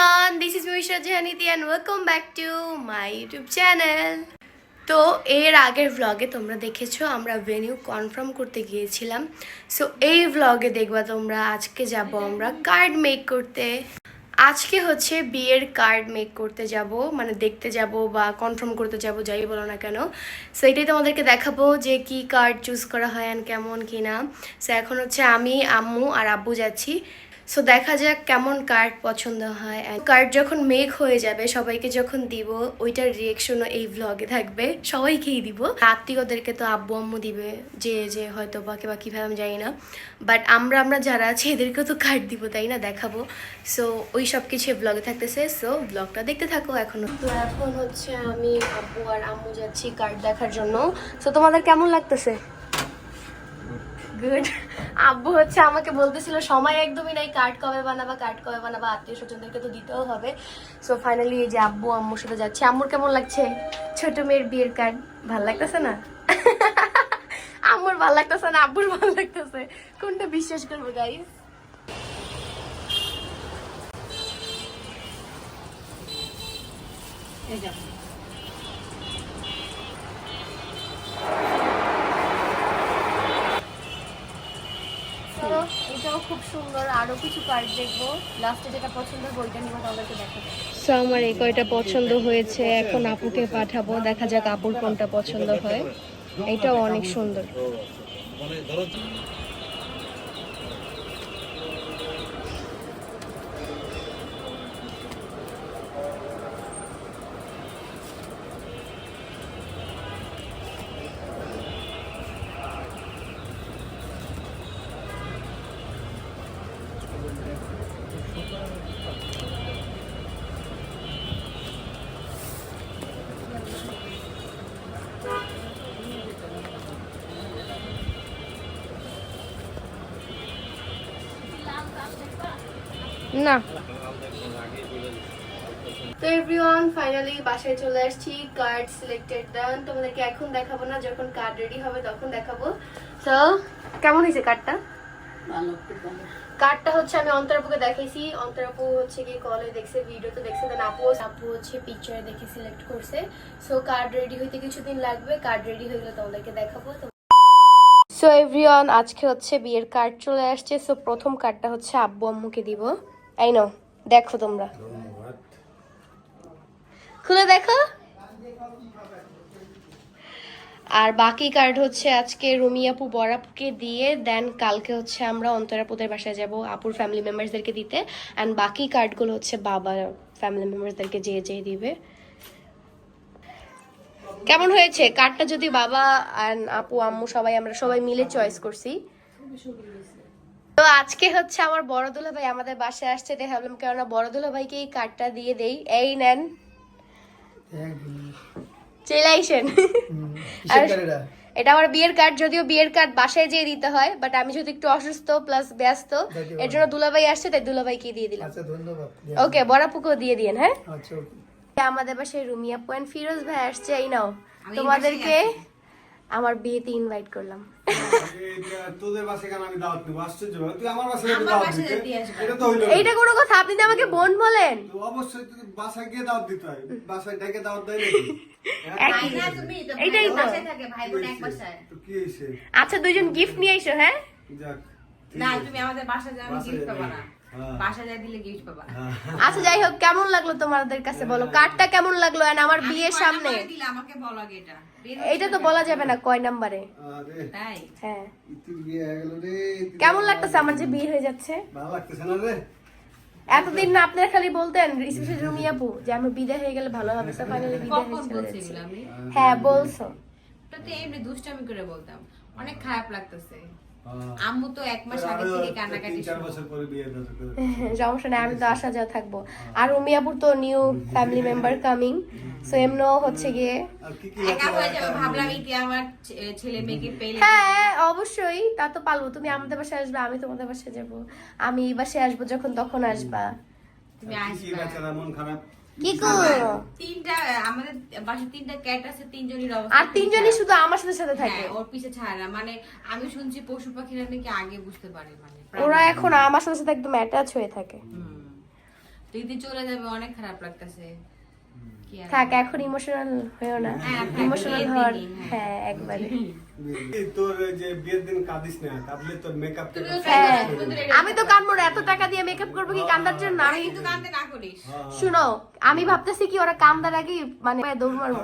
everyone, this is Misha Jahaniti and welcome back to my YouTube channel. তো এর আগের ভ্লগে তোমরা দেখেছ আমরা ভেনিউ কনফার্ম করতে গিয়েছিলাম। সো এই ভ্লগে দেখবা তোমরা আজকে যাব আমরা কার্ড মেক করতে। আজকে হচ্ছে বিয়ের কার্ড মেক করতে যাব মানে দেখতে যাব বা কনফার্ম করতে যাব যাই বলো না কেন। সো এটাই তোমাদেরকে দেখাবো যে কি কার্ড চুজ করা হয় অ্যান্ড কেমন কি না সো এখন হচ্ছে আমি আম্মু আর আব্বু যাচ্ছি। সো দেখা যাক কেমন কার্ড পছন্দ হয়। কার্ড যখন মেক হয়ে যাবে, সবাইকে যখন দিব, ওইটার রিয়েকশনও এই ভ্লগে থাকবে। সবাইকেই দিব। আত্মীয়দেরকে তো আব্বু, আম্মু দিবে, যে যে, হয়তো বা বা কীভাবে আমি জানি না। বাট আমরা আমরা যারা আছি, এদেরকেও তো কার্ড দিব, তাই না? দেখাবো। সো ওই সব কিছু ব্লগে থাকতেছে। সো ব্লগটা দেখতে থাকো এখনও। তো এখন হচ্ছে আমি আব্বু আর আম্মু যাচ্ছি কার্ড দেখার জন্য। সো তোমাদের কেমন লাগতেছে? গুড আব্বু হচ্ছে আমাকে বলতেছিল, সময় একদমই নাই কার্ড কবে বানাবা কার্ড কবে বানাবা, আত্মীয় স্বজনদেরকে তো দিতেও হবে। সো ফাইনালি এই যে আব্বু আম্মুর সাথে যাচ্ছে। আম্মুর কেমন লাগছে? ছোট মেয়ের বিয়ের কার্ড ভালো লাগতেছে না? আম্মুর ভালো লাগতেছে না, আব্বুর ভালো লাগতেছে। কোনটা বিশ্বাস করব গাইস তো এটাও খুব সুন্দর। আরও কিছু কার্ড দেখব। লাস্টে যেটা পছন্দ বইটা নিয়ে তোমাদেরকে দেখাবো। সো আমার এই কয়টা পছন্দ হয়েছে, এখন আপুকে পাঠাবো। দেখা যাক আপুর কোনটা পছন্দ হয়। এটাও অনেক সুন্দর। না। তো এভরিওয়ান ফাইনালি বাসায় চলে আসছি। কার্ড সিলেক্টেড ডান তোমাদেরকে এখন দেখাবো না যখন কার্ড রেডি হবে তখন দেখাবো। তো কেমন হয়েছে কার্ডটা ভালো কার্ডটা হচ্ছে আমি অন্তরাপুকে দেখাইছি। অন্তরাপু হচ্ছে কি কলে দেখছে ভিডিওতে দেখছে দেন আপু আপু হচ্ছে পিকচারে দেখে সিলেক্ট করছে। সো কার্ড রেডি হইতে কিছুদিন লাগবে। কার্ড রেডি হয়ে গেলে তোমাদেরকে দেখাবো। সো এভরিওয়ান আজকে হচ্ছে বিয়ের কার্ড চলে আসছে। সো প্রথম কার্ডটা হচ্ছে আব্বু আম্মুকে দিব। এই দেখো তোমরা। খুলে দেখো। আর বাকি কার্ড হচ্ছে আজকে রুমি আপু বরাপুকে দিয়ে দেন কালকে হচ্ছে আমরা অন্তরাপুদের বাসায় যাব আপুর ফ্যামিলি মেম্বার্সদেরকে দিতে। অ্যান্ড বাকি কার্ডগুলো হচ্ছে বাবা ফ্যামিলি মেম্বার্সদেরকে যে যে দিবে। কেমন হয়েছে? কার্ডটা যদি বাবা অ্যান্ড আপু, আম্মু সবাই আমরা সবাই মিলে চয়েস করছি। তো আজকে হচ্ছে আমার বড় দুলা ভাই আমাদের বাসায় আসছে তাই ভাবলাম কেননা বড় দুলা ভাইকে এই কার্ডটা দিয়ে দেই। এই নেন। চেলাইছেন আর এটা? আমার বিয়ের কার্ড যদিও বিয়ের কার্ড বাসায় যেয়ে দিতে হয় বাট আমি যদি একটু অসুস্থ প্লাস ব্যস্ত এর জন্য দুলাভাই আসছে তাই দুলাভাইকে দিয়ে দিলাম। আচ্ছা ধন্যবাদ। ওকে বড়াপুকেও দিয়ে দিন হ্যাঁ? আচ্ছা আমাদের বাসায় রুমিয়া পয়েন্ট ফিরোজ ভাই আসছে এই নাও। তোমাদেরকে আমার বিয়েতে ইনভাইট করলাম। তোদের বাসায় কেন আমি দাওয়াত দেবো? আশ্চর্য তুই আমার বাসায় দাওয়াত দিতে? এটা তো হইল এইটা কোনো কথা আপনি তো আমাকে বোন বলেন। তো অবশ্যই তুই বাসায় গিয়ে দাওয়াত দিতে হয়। বাসায় ডেকে দাওয়াত দেয় নাকি? হ্যাঁ? এইটাই তো। আচ্ছা দুইজন গিফট নিয়ে এসো হ্যাঁ? যাক না তুমি আমাদের বাসা যাও আমি গিফট পাবা না। বাসা যা দিলে গিফট পাবা। হ্যাঁ। আচ্ছা যাই হোক কেমন লাগল তোমাদের কাছে বলো? কার্ডটা কেমন লাগল? আমার বিয়ের সামনে আমাকে বলো আগে এটা? এইটা তো বলা যাবে না কয় নাম্বারে। তাই? হ্যাঁ। বিয়ে গেল রে কেমন লাগতেছে আমার যে বিয়ে হয়ে যাচ্ছে? ভালো লাগতেছে না রে। এতদিন না আপনারা খালি বলতেন রিসেপশন রুমি আপু যে আমি বিদায় হয়ে গেলে ভালো হবে। তো ফাইনালি বিদায় হয়ে বলছি হ্যাঁ তো এমনি দুষ্টামি করে বলতাম। অনেক খারাপ লাগতেছে। হ্যাঁ। আম্মু তো এক মাস আগে থেকে কান্নাকাটি চার বছর পরে বিয়ে দিতে সমস্যা নেই আমি তো আসা যাওয়া থাকব। আর রুমি আপুর তো new family member coming so এমনও হচ্ছে গিয়ে আর কি কি একা হয়ে যাবে ভাবলাম ইতি আমার ছেলে মেয়েকে পেলে। হ্যাঁ অবশ্যই তা তো পারব। তুমি আমাদের বাসায় আসবে আমি তোমাদের বাসায় যাব। আমি এই বাসায় আসব যখন তখন আসবা। তুমি আসবে। বেচারা মন খারাপ? তিনটা আমাদের বাসায় তিনটা ক্যাট আছে তিনজনের অবস্থা আর তিনজনই শুধু আমার সাথে সাথে থাকে? হ্যাঁ ওর পিছে ছাড়ে না। মানে আমি শুনছি পশু পাখিরা নাকি আগে বুঝতে পারে মানে ওরা এখন আমার সাথে সাথে একদম অ্যাটাচ হয়ে থাকে। দিদি চলে যাবে অনেক খারাপ লাগতেছে। থাক এখন ইমোশনাল হয়েও না। হ্যাঁ, ইমোশনাল বিয়ের হওয়ার হ্যাঁ। হ্যাঁ একবারে। তোর যে বিয়ের দিন কাঁদিস না কাঁদলে তোর মেকআপ তুমিও হ্যাঁ বন্ধুরা আমি তো কানবো এত টাকা দিয়ে মেকআপ করব কি কান্দার জন্য? আমি আমি কিন্তু কান্দে না করিস। শুনো আমি ভাবতেছি কি ওরা কান্দার আগে মানে দৌড় মারবো।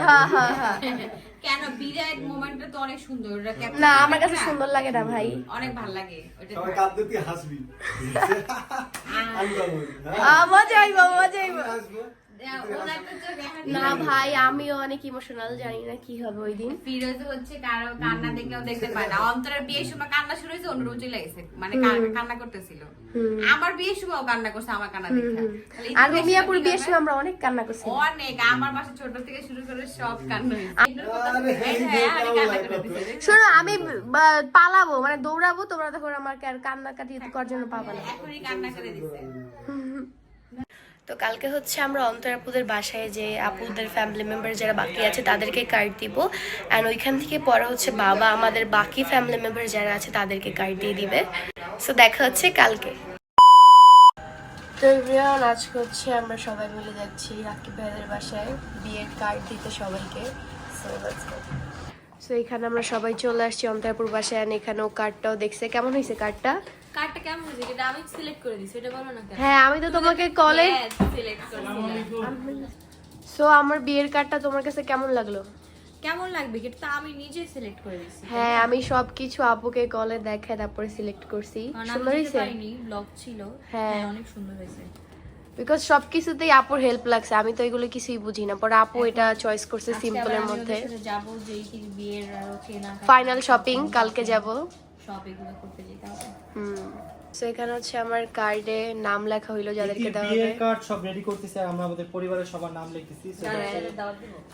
হ্যাঁ হ্যাঁ হ্যাঁ কেন বিদায় মোমেন্টটা তো অনেক সুন্দর ওটা না আমার কাছে সুন্দর লাগে না ভাই। অনেক ভালো লাগে ওটা সবাই কাঁদতে তুই হাসবি। আমি পারব না। আহ, মজা আইবো মজা আইবো না ভাই আমিও অনেক ইমোশনাল জানি না কি হবে ওই দিন। ফিরোজ হচ্ছে কারও কান্না দেখলেও দেখতে পায় না। অন্তরের বিয়ের সময় কান্না শুরু হয়েছে অনুরোধ চলে গেছে মানে কান্না করতেছিল। আমার বিয়ের সময়ও কান্না করছে আমার কান্না দেখে। আর সময় কি বিয়ের সময় আমরা অনেক কান্না করছি। অনেক। আমার বাসা ছোট থেকে শুরু করে সব কান্না হয়েছে। আরে, এই যে আমি কেমন কান্না লাগে করে তোর? দিছি। শোনো আমি পালাবো মানে দৌড়াবো তোমরা তখন আমাকে আর কান্না কাটি করার জন্য পাবা না। এখনই কান্না করে দিছে। তো কালকে হচ্ছে আমরা অন্তর আপুদের বাসায় যে আপুদের ফ্যামিলি মেম্বার যারা বাকি আছে, তাদেরকে কার্ড দিব। অ্যান্ড ওইখান থেকে পরে হচ্ছে বাবা আমাদের বাকি ফ্যামিলি মেম্বার যারা আছে, তাদেরকে কার্ড দিয়ে দিবে। সো দেখা হচ্ছে কালকে। তো আজকে হচ্ছে আমরা সবাই মিলে যাচ্ছি রাকিব ভাইদের বাসায়। বিয়ের কার্ড দিতে সবাইকে। সো সো এখানে আমরা সবাই চলে আসছি অন্তরাপুর বাসায় and এখানেও কার্ডটাও দেখছে। কেমন হয়েছে কার্ডটা কার্ডটা কেমন হয়েছে? এটা আমি সিলেক্ট করে দিছি এটা বলো না হ্যাঁ আমি তো তোমাকে কলে সিলেক্ট করছিলাম। সো আমার বিয়ের কার্ডটা তোমার কাছে কেমন লাগল? কেমন লাগবে? আমি নিজে সিলেক্ট করে দিছি। হ্যাঁ আমি সবকিছু আপুকে কলে দেখে তারপরে সিলেক্ট করছি। সুন্দর হয়েছে? ব্লগ ছিল। হ্যাঁ। হ্যাঁ অনেক সুন্দর হয়েছে। বিকজ সবকিছুতেই আপুর হেল্প লাগছে। আমি তো এগুলো কিছুই বুঝি না। পরে আপু এটা চয়েস করছে সিম্পলের মধ্যে ওদের সাথে যাব যে কি বিয়ের আরও কেনা ফাইনাল শপিং কালকে যাব। সব হুম। সো এখানে হচ্ছে আমার কার্ডে নাম লেখা হইল যাদেরকে দেওয়া বিয়ের হবে। কার্ড সব রেডি করতেছি? আর আমরা আমাদের পরিবারের সবার নাম লিখতেছি।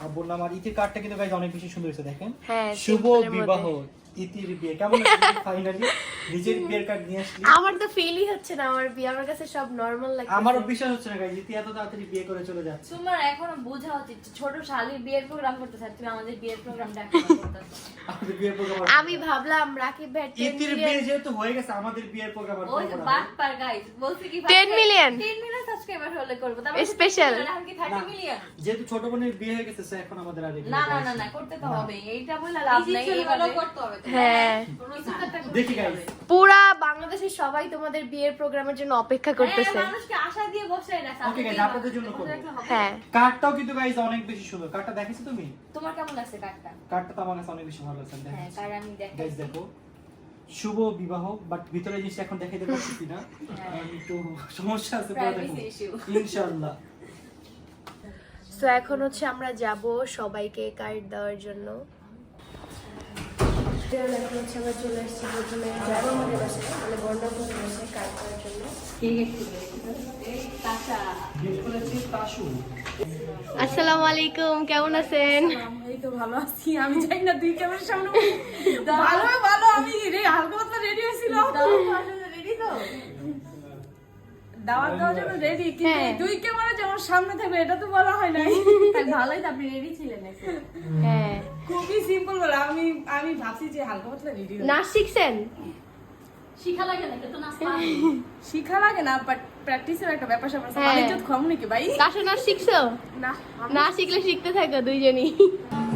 আব্বুর নাম। আর ইতির কার্ডটা কিন্তু গাইজ অনেক বেশি সুন্দর হয়েছে দেখেন। হ্যাঁ শুভ বিবাহ। ইতির বিয়ে। কেমন ফাইনালি নিজের বিয়ের কার্ড নিয়ে আসলি? আমার তো ফিলই হচ্ছে না আমার বিয়ে আমার কাছে সব নর্মাল লাগে আমারও বিশ্বাস হচ্ছে না গাইজ ইতি এত তাড়াতাড়ি বিয়ে করে চলে যাচ্ছে। তোমার এখনও বোঝা উচিত ছোট শালির বিয়ের প্রোগ্রাম করতে চাই তুমি আমাদের বিয়ের প্রোগ্রামটা করতেছো আমাদের বিয়ের প্রোগ্রাম আমি ভাবলাম রাকিব ভাই ইতির বিয়ে যেহেতু হয়ে গেছে আমাদের বিয়ের প্রোগ্রাম আর ওই পার গাইস বলছি কি 10 million? 10 মিলিয়ন সাবস্ক্রাইবার হলে করব তারপর কি 30 মিলিয়ন যেহেতু ছোট বোনের বিয়ে হয়ে গেছে এখন আমাদের আর না না না না করতে তো হবে এইটা বলে লাভ নাই এইভাবে। করতে হবে। হ্যাঁ। দেখি পুরা বাংলাদেশের সবাই তোমাদের বিয়ের প্রোগ্রামের জন্য অপেক্ষা করতেছে। হ্যাঁ, মানুষকে আশা দিয়ে বসায় রাখা Okay, guys, আপনাদের জন্য করব। হ্যাঁ। কার্ডটাও কিন্তু গাইজ অনেক বেশি সুন্দর। কার্ডটা দেখেছ তুমি? তোমার কেমন লাগছে কার্ডটা? কার্ডটা তো আমার কাছে অনেক বেশি ভালো লাগছে হ্যাঁ কার্ড আমি গাইজ দেখাই দেখো। শুভ বিবাহ বাট ভিতরে জিনিসটা এখন দেখাইতে পারতেছি না? একটু সমস্যা আছে পরে দেখো। ইনশাআল্লাহ। তো এখন হচ্ছে আমরা যাব সবাইকে কার্ড দেওয়ার জন্য। এখন হচ্ছে আমরা চলে এসেছি প্রথমে যাব আমাদের বাসায় মানে বর্ণাপুরের বাসায় কার্ড দেওয়ার জন্য। আসসালামু আলাইকুম কেমন আছেন? এই তো ভালো আছি। আমি জানি না দুই ক্যামেরার সামনে ভালো ভালো আমি রে হালকা পাতলা রেডি হয়েছিল রেডি তো। দাওয়াত দেওয়ার জন্য রেডি কিন্তু হ্যাঁ। দুই ক্যামেরা যেমন সামনে থাকবে? এটা তো বলা হয় নাই। তাই ভালোই তো আপনি রেডি ছিলেন হ্যাঁ। খুবই সিম্পল বলে আমি আমি ভাবছি যে হালকা পাতলা রেডি নাচ শিখছেন? শিখা লাগে না কিন্তু না শিখা লাগে না বাট প্র্যাকটিসের একটা ব্যাপার স্যাপার আছে। হ্যাঁ। মানে কম নাকি ভাই? কাশো নাচ শিখছো? না না শিখলে শিখতে থাকো দুইজনই।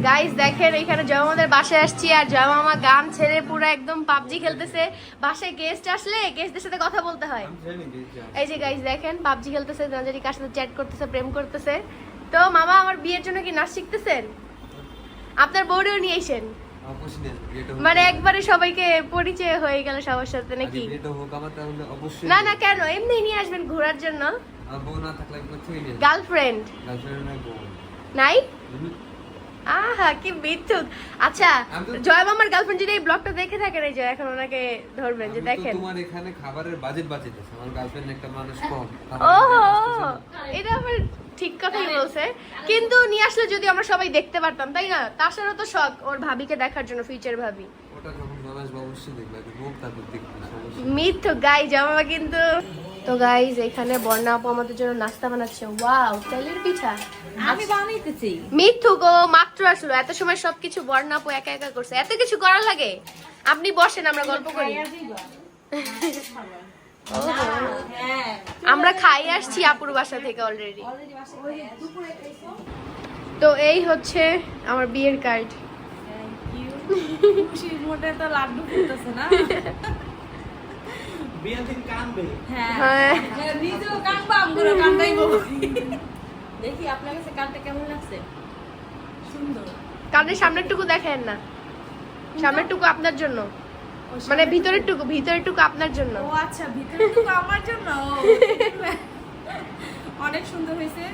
গাইস দেখেন এখানে জয়মামাদের বাসায় আসছি আর জয়মামা গান ছেড়ে পুরো একদম পাবজি খেলতেছে। বাসায় গেস্ট আসলে গেস্টদের সাথে কথা বলতে হয়। এই যে গাইস দেখেন পাবজি খেলতেছে জানি কার সাথে চ্যাট করতেছে প্রেম করতেছে। তো মামা আমার বিয়ের জন্য কি নাচ শিখতেছেন? আপনার বউরেও নিয়ে এসেন অবশ্যই না, বিয়েটা হোক। মানে একবারে সবাইকে পরিচয় হয়ে গেল সবার সাথে নাকি? না না কেন? এমনি নিয়ে আসবেন ঘোরার জন্য? গার্লফ্রেন্ড গার্লফ্রেন্ড নাই। আহা কি বিদ্যুৎ। আচ্ছা জয় মামার গার্লফ্রেন্ড যদি এই ব্লগটা দেখে থাকেন এই যে এখন ওনাকে ধরবেন যে দেখেন। তোমার এখানে খাবারের বাজেট বাজেট আছে আমার গার্লফ্রেন্ড একটা মানুষ কম। ওহো এটা আবার ঠিক কথাই বলছে। কিন্তু নিয়ে আসলে যদি আমরা সবাই দেখতে পারতাম তাই না? তাছাড়া তো শখ ওর ভাবিকে দেখার জন্য ফিউচার ভাবি। ওটা যখন দেখবে হোক তারপর দেখবে সমস্যা গাই জামা কিন্তু তো গাইজ এখানে বর্ণা আপু আমাদের জন্য নাস্তা বানাচ্ছে। ওয়াও তেলের পিঠা। আমি বানাইতেছি। মিথ্যু গো মাত্র আসলো। এত সময় সবকিছু বর্ণা আপু একা একা করছে। এত কিছু করার লাগে? আপনি বসেন আমরা গল্প করি। হ্যাঁ। আমরা খাই আসছি আপুর বাসা থেকে অলরেডি তো এই হচ্ছে আমার বিয়ের কার্ড খুশির মোটে তো লাড্ডু ফুটতেছে না? হ্যাঁ। হ্যাঁ। নিজেও কানবা আমগুলো কান্দাইবো দেখি আপনার কাছে কার্ডটা কেমন লাগছে? সুন্দর। কার্ডের সামনের টুকু দেখেন না। সামনের টুকু আপনার জন্য। মানে ভিতরের টুকু ভিতরের টুকু আপনার জন্য। ও আচ্ছা আমার জন্য? অনেক সুন্দর হয়েছে।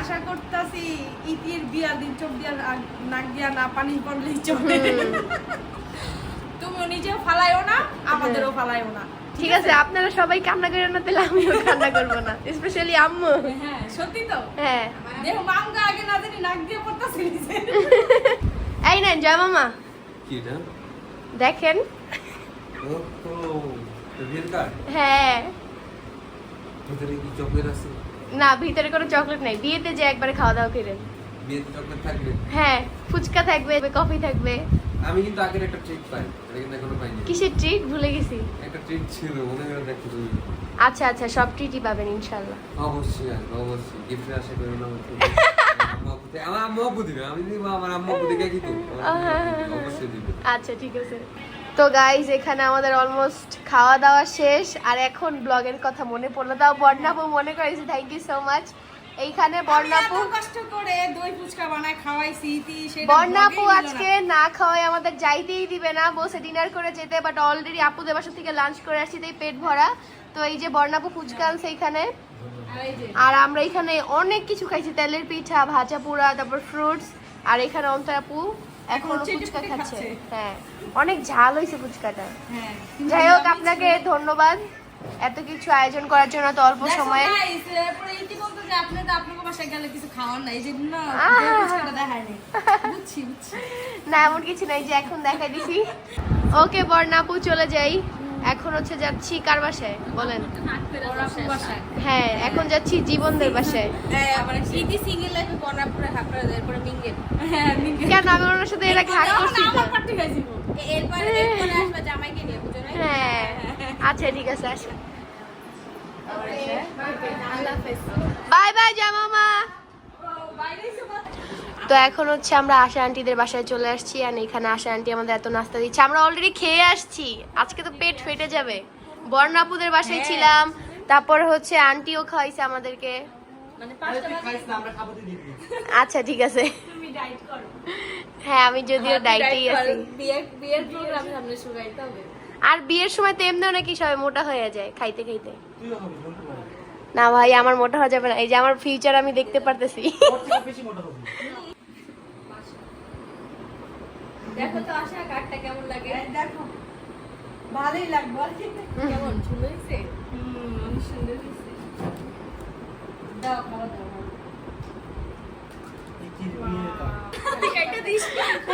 আশা করতেছি ইতির বিয়ার দিন চোখ দিয়া নাক দিয়া না পানি পড়লেই চলে। তুমিও নিজেও ফালাইও না আমাদেরও ফালাইও না। ঠিক আছে আপনারা সবাই কান্না করেন না তাহলে আমিও কান্না করব না। স্পেশালি আম্মু। হ্যাঁ সত্যি তো। হ্যাঁ। আগে না জানি নাক দিয়ে পড়তেছে এই নেন জয় মামা। কি দেখেন। হ্যাঁ। ভিতরে কি চকলেট আছে? না ভিতরে কোনো চকলেট নাই। বিয়েতে যে একবারে খাওয়া দাওয়া করেন। বিয়েতে চকলেট থাকবে? হ্যাঁ ফুচকা থাকবে কফি থাকবে। আমি কিন্তু আগের একটা ট্রিট পাই এটা কিন্তু এখনও পাইনি। কিসের ট্রিট ভুলে গেছি। একটা ট্রিট ছিল মনে করে দেখো তুমি। আচ্ছা আচ্ছা সব ট্রিটই পাবেন ইনশাল্লাহ অবশ্যই অবশ্যই। গিফটের আশা করি না আমার আম্মু আপু- দিবে আমি দিব আমার আম্মু আপু দেখে কি তো অবশ্যই দিবে। আচ্ছা ঠিক আছে। তো গাইজ এখানে আমাদের অলমোস্ট খাওয়া দাওয়া শেষ। আর এখন ব্লগের কথা মনে পড়ল তাও বর্ণাপু মনে করেছি। থ্যাংক ইউ সো মাচ এইখানে বর্ণাপু কষ্ট করে দই ফুচকা বানায় খাওয়াইছি ইতি সেটা বর্ণাপু আজকে না। খাওয়াই আমাদের যাইতেই দিবে না বসে ডিনার করে যেতে বাট অলরেডি আপুদের বাসা থেকে লাঞ্চ করে আসছি তাই পেট ভরা। তো এই যে বর্ণাপু ফুচকা আনছে এখানে আর আমরা এখানে অনেক কিছু খাইছি তেলের পিঠা ভাজা পোড়া তারপর ফ্রুটস আর এখানে অন্তরাপু এখনও ফুচকা খাচ্ছে। খাচ্ছে। হ্যাঁ অনেক ঝাল হয়েছে ফুচকাটা। হ্যাঁ যাই হোক আপনাকে ধন্যবাদ। এত কিছু আয়োজন করার জন্য তো অল্প সময়ে। Guys, এরপরে ইতি বলতো যে আপনি তো আপনাকে বাসায় গেলে কিছু খাওয়ার নাই এই যে না আহ! দই ফুচকাটা দেখায় নাই। বুঝছি বুঝছি। না এমন কিছু নাই যে এখন দেখাই দিছি। ওকে বর্ণাপু চলে যাই। এখন হচ্ছে যাচ্ছি কার বাসায়? বলেন। হ্যাঁ এখন যাচ্ছি জীবনদের বাসায়। হ্যাঁ হ্যাঁ কেন? আমি ওনার সাথে এর করছি হয়ে হ্যাঁ। আচ্ছা ঠিক আছে আসো বাই বাই জামামা তো এখন হচ্ছে আমরা আশা আন্টিদের বাসায় চলে আসছি আর এখানে আশা আন্টি আমাদের এত নাস্তা দিচ্ছে। আমরা অলরেডি খেয়ে আসছি। আজকে তো পেট ফেটে যাবে। বর্ণাপুদের বাসায় ছিলাম। তারপর হচ্ছে আন্টিও খাওয়াইছে আমাদেরকে। মানে আচ্ছা ঠিক আছে। হ্যাঁ আমি যদিও ডাইটেই আছি। বিয়ের বিয়ের প্রোগ্রাম সামনে শুরু গাইতে হবে আর বিয়ের সময় তো এমনিও নাকি সবাই মোটা হয়ে যায় খাইতে খাইতে। না ভাই আমার মোটা হওয়া যাবে না। এই যে আমার ফিউচার আমি দেখতে পারতেছি। ওর থেকে বেশি মোটা হবি। দেখো তো আশা কার্ডটা কেমন লাগে? দেখো ভালোই লাগবে। কেমন সুন্দর হুম অনেক সুন্দর হয়েছে। দাও খাওয়া দাও এই কি বিয়ের কাজ এটা দিস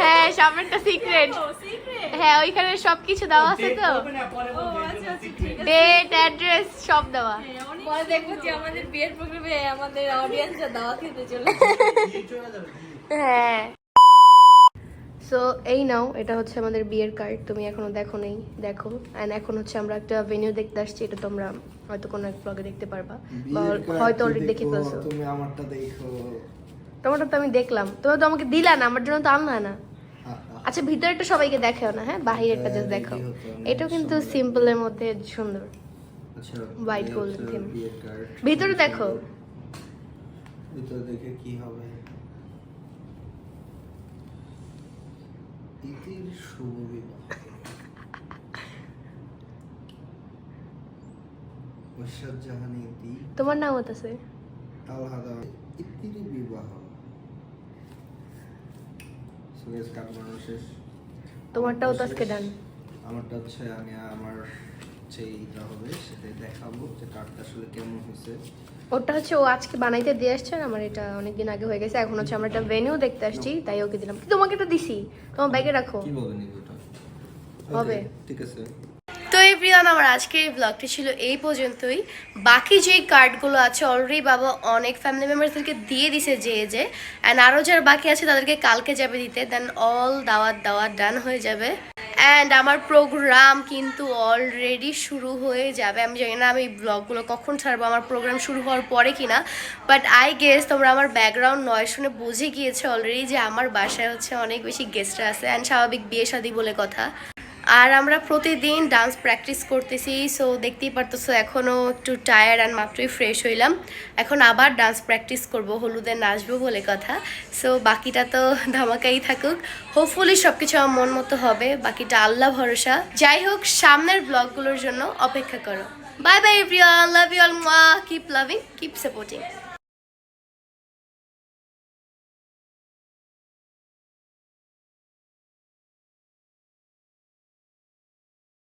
হ্যাঁ সামনেরটা সিক্রেট হ্যাঁ ওইখানে সবকিছু দেওয়া আছে তো। ডেট অ্যাড্রেস সব দেওয়া। পরে দেখব যে আমাদের বিয়ের প্রোগ্রামে আমাদের অডিয়েন্সরা দাওয়া খেতে চলে। হ্যাঁ। সো এই নাও এটা হচ্ছে আমাদের বিয়ের কার্ড তুমি এখনও দেখো নেই দেখো। অ্যান্ড এখন হচ্ছে আমরা একটা ভেনিউ দেখতে আসছি এটা তোমরা হয়তো কোনো এক ব্লগে দেখতে পারবা। বা হয়তো অলরেডি দেখে ফেলছো। তুমি আমারটা দেখো। তোমারটা তো আমি দেখলাম। তুমি তো আমাকে দিলা না আমার জন্য তো আনলা না। আচ্ছা ভিতরেটা সবাইকে দেখাও না হ্যাঁ? বাহিরেরটা জাস্ট দেখো এটাও কিন্তু সিম্পলের মধ্যে সুন্দর। আচ্ছা theme. বিয়ের কার্ড ভিতরে দেখো। ভিতরে দেখে কি হবে? ইতির শুভ বিবাহ তোমার নাম হতেছে? আলহাদা ইতির বিবাহ। কাট বানানো শেষ। তোমারটাও তো আজকে ডান আমারটা হচ্ছে আমি আমার যেইটা হবে দেখাবো যে কাটটা আসলে কেমন হয়েছে। ওটা হচ্ছে ও আজকে বানাইতে দিয়ে আসছে আর আমার এটা অনেকদিন আগে হয়ে গেছে। এখন হচ্ছে আমরা একটা ভেনিউ দেখতে আসছি তাই ওকে দিলাম। তোমাকে তো দিছি তোমার ব্যাগে রাখো। কি বলবেন হবে। ঠিক আছে। তো প্রিয়ান আমার আজকের এই ব্লগটি ছিল এই পর্যন্তই। বাকি যে কার্ডগুলো আছে অলরেডি বাবা অনেক ফ্যামিলি মেম্বারদেরকে দিয়ে দিছে যে যে অ্যান্ড আরও যারা বাকি আছে, তাদেরকে কালকে যাবে দিতে। দেন অল দাওয়াত দাওয়াত ডান হয়ে যাবে। অ্যান্ড আমার প্রোগ্রাম কিন্তু অলরেডি শুরু হয়ে যাবে। আমি জানি না আমি এই ব্লগগুলো কখন ছাড়বো, আমার প্রোগ্রাম শুরু হওয়ার পরে কিনা। বাট আই গেস তোমরা আমার ব্যাকগ্রাউন্ড নয় শুনে বুঝে গিয়েছে অলরেডি যে, আমার বাসায় হচ্ছে অনেক বেশি গেস্টরা আছে। অ্যান্ড স্বাভাবিক বিয়ে শাদি বলে কথা। আর আমরা প্রতিদিন ডান্স প্র্যাকটিস করতেছি সো দেখতেই পারতেছো এখনও একটু টায়ার্ড অ্যান্ড মাত্রই ফ্রেশ হইলাম। এখন আবার ডান্স প্র্যাকটিস করব, হলুদে নাচবো বলে কথা। সো বাকিটা তো ধামাকাই থাকুক। হোপফুলি সব কিছু আমার মন মতো হবে, বাকিটা আল্লাহ ভরসা। যাই হোক, সামনের ব্লগগুলোর জন্য অপেক্ষা করো। Bye bye everyone love you all মা কিপ লাভিং কিপ সাপোর্টিং